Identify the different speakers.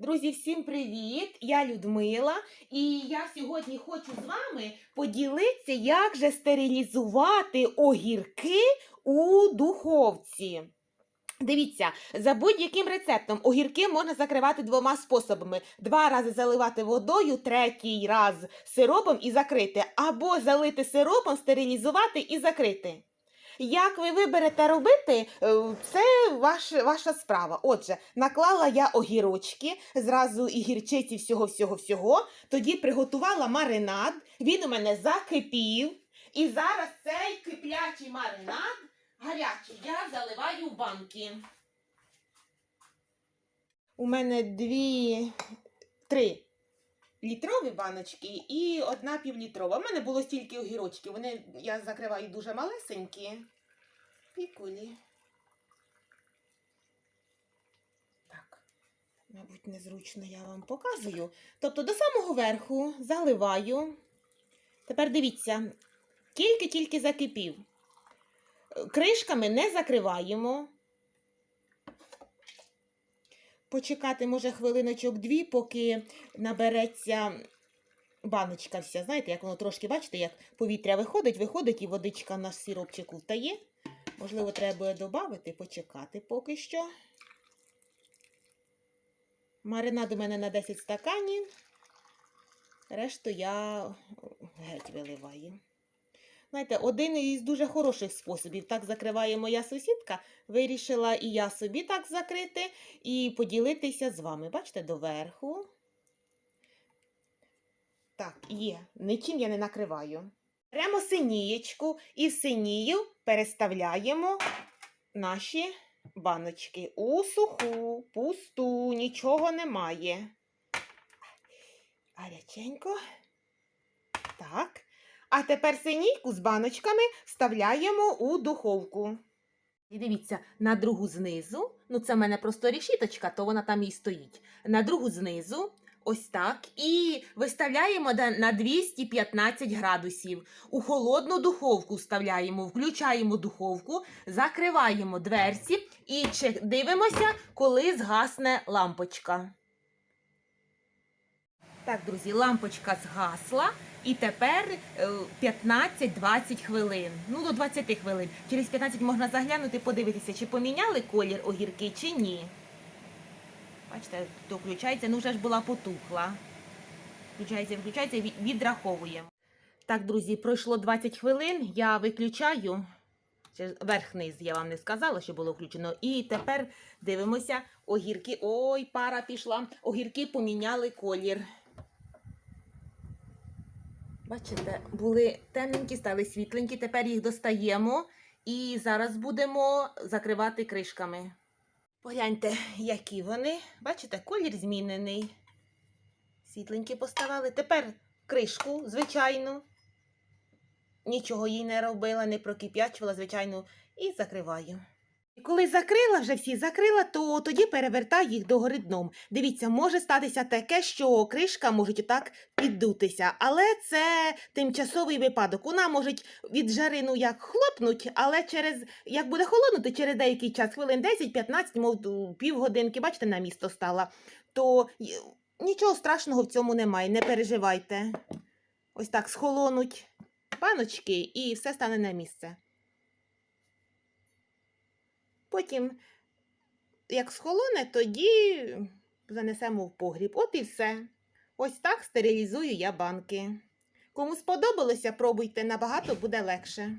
Speaker 1: Друзі, всім привіт! Я Людмила, і я сьогодні хочу з вами поділитися, як же стерилізувати огірки у духовці. Дивіться, за будь-яким рецептом огірки можна закривати двома способами: два рази заливати водою, третій раз сиропом і закрити, або залити сиропом, стерилізувати і закрити. Як ви виберете робити, е, це ваш, ваша справа. Отже, наклала я огірочки, зразу і гірчиці всього-всього-всього. Тоді приготувала маринад, він у мене закипів. І зараз цей киплячий маринад гарячий я заливаю в банки. У мене дві, три літрові баночки і одна півлітрова. У мене було стільки огірочків. Вони я закриваю дуже малесенькі. Пікулі. Так, мабуть, незручно я вам показую. Тобто до самого верху заливаю. Тепер дивіться, тільки-тільки закипів. Кришками не закриваємо. Почекати, може, хвилиночок дві, поки набереться баночка вся. Знаєте, як воно трошки, бачите, як повітря виходить, виходить і водичка на сиропчику втає. Можливо, треба додати, почекати поки що. Маринад у мене на 10 стаканів. Решту я геть виливаю. Знаєте, один із дуже хороших способів. Так закриває моя сусідка. Вирішила і я собі так закрити і поділитися з вами. Бачите, доверху. Так, є. Нічим я не накриваю. Беремо синієчку і в синію переставляємо наші баночки у суху, пусту, нічого немає. Гаряченько. Так. А тепер синійку з баночками вставляємо у духовку. І дивіться, на другу знизу, ну це в мене просто рішіточка, то вона там і стоїть. На другу знизу, ось так, і виставляємо на 215 градусів. У холодну духовку вставляємо, включаємо духовку, закриваємо дверці і дивимося, коли згасне лампочка. Так, друзі, лампочка згасла. І тепер е, 15-20 хвилин. Ну, до 20 хвилин. Через 15 можна заглянути, подивитися, чи поміняли колір огірки, чи ні. Бачите, то включається, ну вже ж була потухла. Включається, включається, відраховуємо. Так, друзі, пройшло 20 хвилин, я виключаю. Верх-низ я вам не сказала, що було включено. І тепер дивимося, огірки. Ой, пара пішла. Огірки поміняли колір. Бачите, були темненькі, стали світленькі, тепер їх достаємо і зараз будемо закривати кришками. Погляньте, які вони. Бачите, колір змінений. Світленькі поставали. Тепер кришку, звичайну. Нічого їй не робила, не прокип'ячувала, звичайно, і закриваю. І коли закрила, вже всі закрила, то тоді перевертаю їх догори дном. Дивіться, може статися таке, що кришка може отак піддутися, але це тимчасовий випадок. Вона може від жари ну як хлопнуть, але через як буде холоднути, через деякий час, хвилин 10-15, мов півгодинки, бачите, на місто стала, то нічого страшного в цьому немає, не переживайте. Ось так схолонуть паночки і все стане на місце. Потім, як схолоне, тоді занесемо в погріб. От і все. Ось так стерилізую я банки. Кому сподобалося, пробуйте, набагато буде легше.